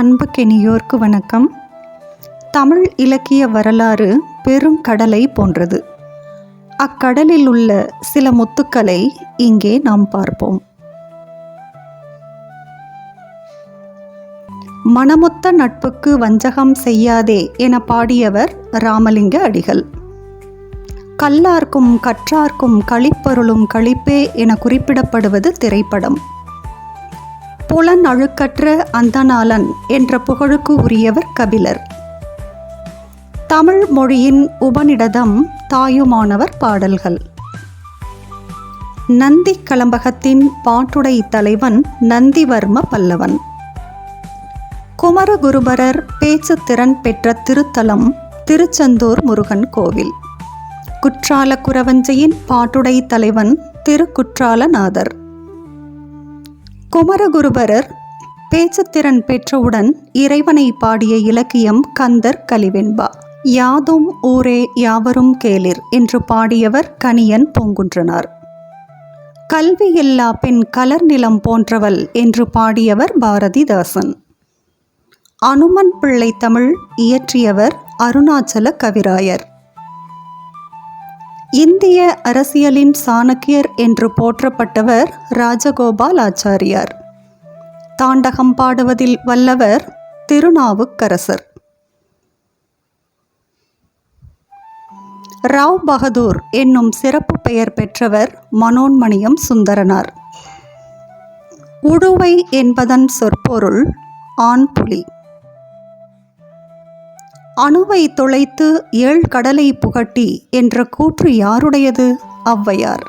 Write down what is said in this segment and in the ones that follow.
அன்புக்கெனியோர்க்கு வணக்கம். தமிழ் இலக்கிய வரலாறு பெரும் கடலை போன்றது. அக்கடலில் உள்ள சில முத்துக்களை இங்கே நாம் பார்ப்போம். மனமொத்த நட்புக்கு வஞ்சகம் செய்யாதே என பாடியவர் ராமலிங்க அடிகள். கல்லார்க்கும் கற்றார்க்கும் களிப்பொருளும் களிப்பே என குறிப்பிடப்படுவது திரைப்படம். புலன் அழுக்கற்ற அந்தநாளன் என்ற புகழுக்கு உரியவர் கபிலர். தமிழ் மொழியின் உபநிடதம் தாயுமானவர் பாடல்கள். நந்தி கலம்பகத்தின் பாட்டுடை தலைவன் நந்திவர்ம பல்லவன். குமரகுருபரர் பேச்சு திறன் பெற்ற திருத்தலம் திருச்செந்தூர் முருகன் கோவில். குற்றால குரவஞ்சையின் பாட்டுடை தலைவன் திருக்குற்றாலநாதர். குமரகுருபரர் பேச்சுத்திறன் பெற்றவுடன் இறைவனை பாடிய இலக்கியம் கந்தர் கலிவெண்பா. யாதும் ஊரே யாவரும் கேளிர் என்று பாடியவர் கணியன் பூங்குன்றனார். கல்வியில்லா பெண் கலர் நிலம் போன்றவள் என்று பாடியவர் பாரதிதாசன். அனுமன் பிள்ளை தமிழ் இயற்றியவர் அருணாச்சல கவிராயர். இந்திய அரசியலின் சாணக்கியர் என்று போற்றப்பட்டவர் ராஜகோபால் ஆச்சாரியார். தாண்டகம் பாடுவதில் வல்லவர் திருநாவுக்கரசர். ராவ் பகதூர் என்னும் சிறப்பு பெயர் பெற்றவர் மனோன்மணியம் சுந்தரனார். உடுவை என்பதன் சொற்பொருள் ஆண் புலி அணுவை தொலைத்து ஏழ் கடலை புகட்டி என்ற கூற்று யாருடையது? ஔவையார்.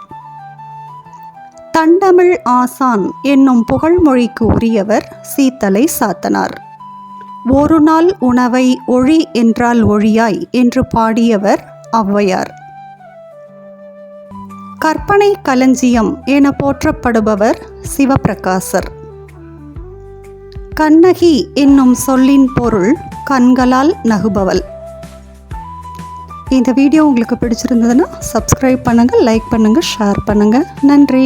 தண்டமிழ் ஆசான் என்னும் புகழ்மொழிக்கு உரியவர் சீத்தலை சாத்தனார். ஒரு நாள் உணவை ஒழி என்றால் ஒழியாய் என்று பாடியவர் ஔவையார். கற்பனை களஞ்சியம் என போற்றப்படுபவர் சிவபிரகாசர். கண்ணகி என்னும் சொல்லின் பொருள் கண்களால் நகுபவள். இந்த வீடியோ உங்களுக்கு பிடிச்சிருந்ததுன்னா சப்ஸ்கிரைப் பண்ணுங்கள் லைக் பண்ணுங்கள் ஷேர் பண்ணுங்கள் நன்றி.